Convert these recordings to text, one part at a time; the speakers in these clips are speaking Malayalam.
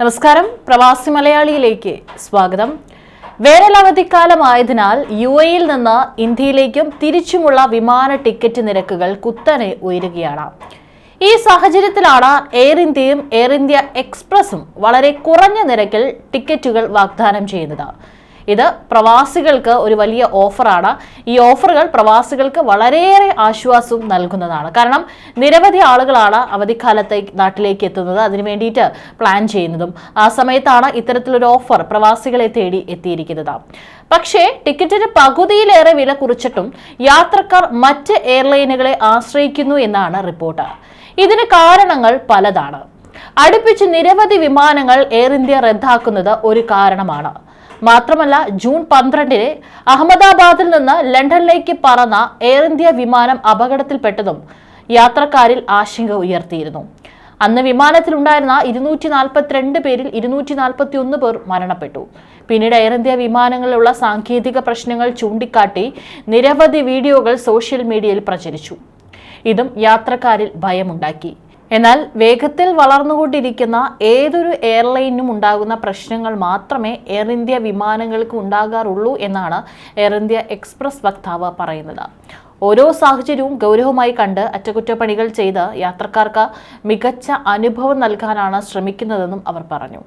നമസ്കാരം. പ്രവാസി മലയാളിയിലേക്ക് സ്വാഗതം. വേനലവധിക്കാലമായതിനാൽ യു എയിൽ നിന്ന് ഇന്ത്യയിലേക്കും തിരിച്ചുമുള്ള വിമാന ടിക്കറ്റ് നിരക്കുകൾ കുത്തനെ ഉയരുകയാണ്. ഈ സാഹചര്യത്തിലാണ് എയർ ഇന്ത്യയും എയർ ഇന്ത്യ എക്സ്പ്രസും വളരെ കുറഞ്ഞ നിരക്കിൽ ടിക്കറ്റുകൾ വാഗ്ദാനം ചെയ്യുന്നത്. ഇത് പ്രവാസികൾക്ക് ഒരു വലിയ ഓഫറാണ്. ഈ ഓഫറുകൾ പ്രവാസികൾക്ക് വളരെയേറെ ആശ്വാസവും നൽകുന്നതാണ്. കാരണം നിരവധി ആളുകളാണ് അവധിക്കാലത്തേക്ക് നാട്ടിലേക്ക് എത്തുന്നത് അതിനു വേണ്ടിയിട്ട് പ്ലാൻ ചെയ്യുന്നതും. ആ സമയത്താണ് ഇത്തരത്തിലൊരു ഓഫർ പ്രവാസികളെ തേടി എത്തിയിരിക്കുന്നത്. പക്ഷേ ടിക്കറ്റിന് പകുതിയിലേറെ വില കുറിച്ചിട്ടും യാത്രക്കാർ മറ്റ് എയർലൈനുകളെ ആശ്രയിക്കുന്നു എന്നാണ് റിപ്പോർട്ട്. ഇതിന് കാരണങ്ങൾ പലതാണ്. അടുപ്പിച്ച് നിരവധി വിമാനങ്ങൾ എയർ ഇന്ത്യ റദ്ദാക്കുന്നത് ഒരു കാരണമാണ്. മാത്രമല്ല ജൂൺ പന്ത്രണ്ടിന് അഹമ്മദാബാദിൽ നിന്ന് ലണ്ടനിലേക്ക് പറന്ന എയർ ഇന്ത്യ വിമാനം അപകടത്തിൽപ്പെട്ടതും യാത്രക്കാരിൽ ആശങ്ക ഉയർത്തിയിരുന്നു. അന്ന് വിമാനത്തിലുണ്ടായിരുന്ന ഇരുന്നൂറ്റി നാൽപ്പത്തിരണ്ട് പേരിൽ ഇരുന്നൂറ്റി നാൽപ്പത്തി ഒന്ന് പേർ മരണപ്പെട്ടു. പിന്നീട് എയർ ഇന്ത്യ വിമാനങ്ങളിലുള്ള സാങ്കേതിക പ്രശ്നങ്ങൾ ചൂണ്ടിക്കാട്ടി നിരവധി വീഡിയോകൾ സോഷ്യൽ മീഡിയയിൽ പ്രചരിച്ചു. ഇതും യാത്രക്കാരിൽ ഭയമുണ്ടാക്കി. എന്നാൽ വേഗത്തിൽ വളർന്നുകൊണ്ടിരിക്കുന്ന ഏതൊരു എയർലൈനിനും ഉണ്ടാകുന്ന പ്രശ്നങ്ങൾ മാത്രമേ എയർ ഇന്ത്യ വിമാനങ്ങൾക്ക് ഉണ്ടാകാറുള്ളൂ എന്നാണ് എയർ ഇന്ത്യ എക്സ്പ്രസ് വക്താവ് പറയുന്നത്. ഓരോ സാഹചര്യവും ഗൗരവമായി കണ്ട് അറ്റകുറ്റപ്പണികൾ ചെയ്ത് യാത്രക്കാർക്ക് മികച്ച അനുഭവം നൽകാനാണ് ശ്രമിക്കുന്നതെന്നും അവർ പറഞ്ഞു.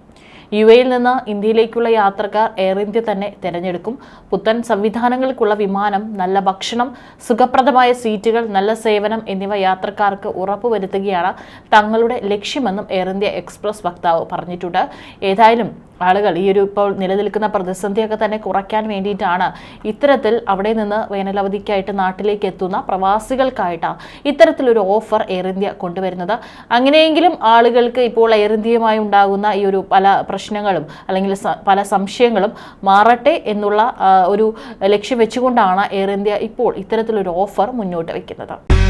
യു എയിൽ നിന്ന് ഇന്ത്യയിലേക്കുള്ള യാത്രക്കാർ എയർ ഇന്ത്യ തന്നെ തിരഞ്ഞെടുക്കും. പുത്തൻ സംവിധാനങ്ങൾക്കുള്ള വിമാനം നല്ല ഭക്ഷണം സുഖപ്രദമായ സീറ്റുകൾ നല്ല സേവനം എന്നിവ യാത്രക്കാർക്ക് ഉറപ്പുവരുത്തുകയാണ് തങ്ങളുടെ ലക്ഷ്യമെന്നും എയർ ഇന്ത്യ എക്സ്പ്രസ് വക്താവ് പറഞ്ഞിട്ടുണ്ട്. ഏതായാലും ആളുകൾ ഈ ഒരു ഇപ്പോൾ നിലനിൽക്കുന്ന പ്രതിസന്ധിയൊക്കെ തന്നെ കുറയ്ക്കാൻ വേണ്ടിയിട്ടാണ് ഇത്തരത്തിൽ അവിടെ നിന്ന് വേനലവധിക്കായിട്ട് നാട്ടിലേക്ക് എത്തുന്ന പ്രവാസികൾക്കായിട്ടാണ് ഇത്തരത്തിലൊരു ഓഫർ എയർ ഇന്ത്യ കൊണ്ടുവരുന്നത്. അങ്ങനെയെങ്കിലും ആളുകൾക്ക് ഇപ്പോൾ എയർ ഇന്ത്യയുമായി ഉണ്ടാകുന്ന ഈ ഒരു പല പ്രശ്നങ്ങളും അല്ലെങ്കിൽ പല സംശയങ്ങളും മാറട്ടെ എന്നുള്ള ഒരു ലക്ഷ്യം വെച്ചുകൊണ്ടാണ് എയർ ഇന്ത്യ ഇപ്പോൾ ഇത്തരത്തിലൊരു ഓഫർ മുന്നോട്ട് വയ്ക്കുന്നത്